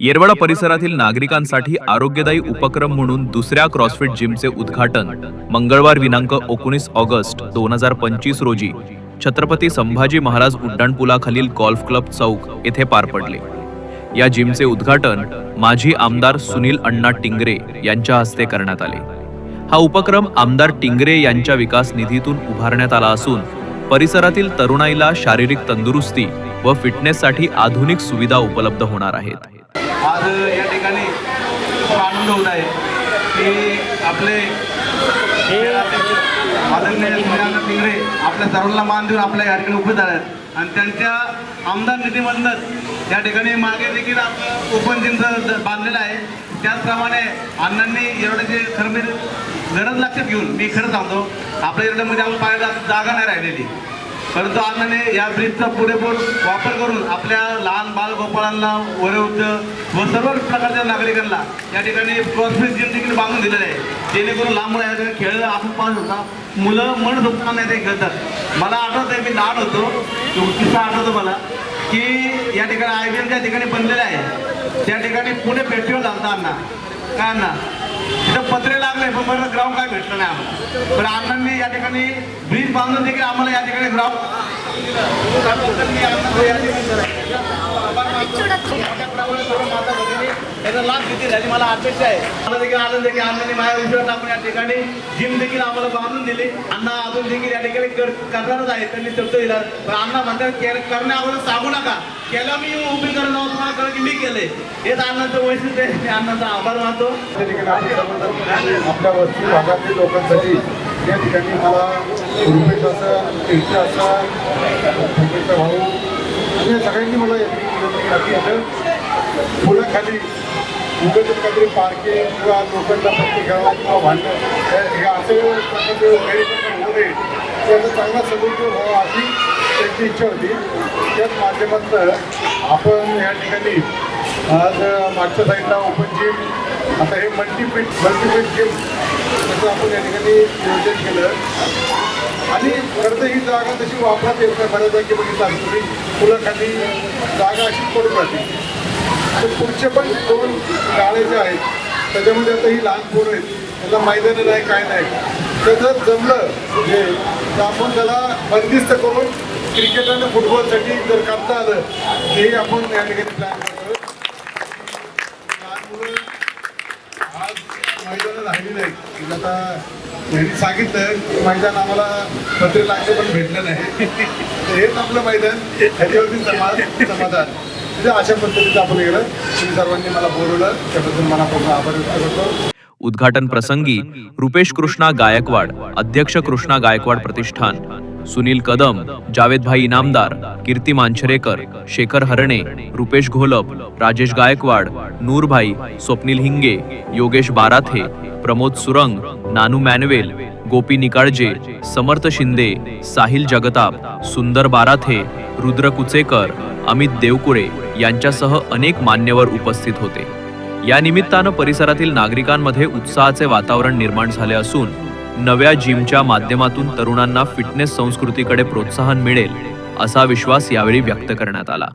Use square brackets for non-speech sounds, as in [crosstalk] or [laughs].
येरवडा परिसरातील नागरिकांसाठी आरोग्यदायी उपक्रम म्हणून दुसऱ्या क्रॉसफिट जिमचे उद्घाटन मंगळवार दिनांक एकोणीस ऑगस्ट दोन हजार पंचवीस रोजी. छत्रपती संभाजी महाराज उड्डाणपुलाखालील गॉल्फ क्लब चौक येथे पार पडले. या जिमचे उद्घाटन माजी आमदार सुनील अण्णा टिंगरे यांच्या हस्ते करण्यात आले. हा उपक्रम आमदार टिंगरे यांच्या विकास निधीतून उभारण्यात आला असून परिसरातील तरुणाईला शारीरिक तंदुरुस्ती व फिटनेससाठी आधुनिक सुविधा उपलब्ध होणार आहेत. आज या ठिकाणी आनंद होत आहे की आपले आदरणीय टिंगरे आपल्या सर्वांना मान देऊन आपल्या या ठिकाणी उपस्थित आहेत आणि त्यांच्या आमदार निधीमधनंच या ठिकाणी मागे देखील आपलं ओपन जिमचं बांधलेलं आहे. त्याचप्रमाणे अण्णांनी एवढ्याचे खरं म्हणजे गरज लक्षात घेऊन मी खरं सांगतो आपल्या एरडमध्ये आपण पाहायला जागा नाही राहिलेली. परंतु अण्णाने या ब्रिजचा पुरेपूर वापर करून आपल्या लहान बालगोपाळांना वयोवृद्ध व सर्व प्रकारच्या नागरिकांना या ठिकाणी क्रॉसफिट जिम देखील बांधून दिलेलं आहे. जेणेकरून लांब या खेळ आपण पाहत होता. मुलं मन झोपताना ते खेळतात. मला आठवत आहे मी लहान होतो. किस्सा आठवतो मला की या ठिकाणी आय बी एमच्या ठिकाणी बनलेलं आहे त्या ठिकाणी पुणे फेस्टिवल झालं अण्णा. काय अण्णा तिथं पत्रे लागले पण बरं ग्राउंड काय भेटलं नाही आम्हाला. पण अण्णांनी या ठिकाणी ब्रिज बांधून देखील आम्हाला या ठिकाणी ग्राउंड लाभ किती झाली? मला अपेक्षा आहे. मला देखील आनंद की अण्णांनी माझ्या उशिरा टाकून या ठिकाणी जिम देखील आम्हाला बांधून दिली. अण्णा अजून देखील या ठिकाणी करणारच आहे त्यांनी शब्द दिला पण अण्णा म्हणतात के- करण्या अगोदर सांगू नका. केलं मी उभी करत आहोत. तुम्हाला कळ की मी केले हेच अण्णाचं वैशिष्ट्य आहे. मी अण्णाचा आभार मानतो. आपल्या वस्ती भागातील लोकांसाठी या ठिकाणी मला रुपेश असा कीर्ती असा भाऊ आणि सगळ्यांनी मला या ठिकाणी फुलाखाली उगाच काहीतरी पार्किंग किंवा लोकांना प्रत्येक गावात किंवा भांडणं हे- असे प्रकारचे गैरप्रकार होऊ नये. त्याचा चांगला सदुपयोग व्हावा अशी त्यांची इच्छा होती. त्याच माध्यमातून आपण या ठिकाणी आज मागच्या साईडला ओपन जिम आता हे मल्टीपीट मल्टीपीट जिम त्याचं आपण या ठिकाणी नियोजन केलं. आणि खरं तर ही जागा तशी वापरात येत नाही. बऱ्याच जागी बघितलं असेल तुम्ही फुलाखाली जागा अशी पडून राहते तर पुढचे पण दोन गाळे जे आहेत त्याच्यामध्ये आता ही लहान पोरं आहेत त्याला मैदानं नाही काय नाही. तर जर जमलं म्हणजे तर आपण त्याला बंदिस्त करून क्रिकेट आणि फुटबॉलसाठी जर करता आलं हे आपण या ठिकाणी प्लॅन करतो लहान मुलं आज मैदानं राहिली नाही म्हणजे आता यांनी सांगितलं की मैदान आम्हाला पत्रे लागले पण भेटलं नाही. [laughs] तर हेच आपलं मैदान. ह्याच्यावरती समाज समाधान. अशा पद्धतीचं आपण गेलं. तुम्ही सर्वांनी मला बोलवलं. त्याबद्दल मनापासून आभार व्यक्त करतो. उद्घाटन प्रसंगी रुपेश कृष्णा गायकवाड अध्यक्ष कृष्णा गायकवाड प्रतिष्ठान सुनील कदम जावेदभाई इनामदार कीर्ती मांछरेकर शेखर हरणे रुपेश घोलप राजेश गायकवाड नूरभाई स्वप्नील हिंगे योगेश बाराथे प्रमोद सुरंग नानू मॅनवेल गोपी निकाळजे समर्थ शिंदे साहिल जगताप सुंदर बाराथे रुद्र कुचेकर अमित देवकुळे यांच्यासह अनेक मान्यवर उपस्थित होते. या निमित्तानं परिसरातील नागरिकांमध्ये उत्साहाचे वातावरण निर्माण झाले असून नव्या जिमच्या माध्यमातून तरुणांना फिटनेस संस्कृतीकडे प्रोत्साहन मिळेल असा विश्वास यावेळी व्यक्त करण्यात आला.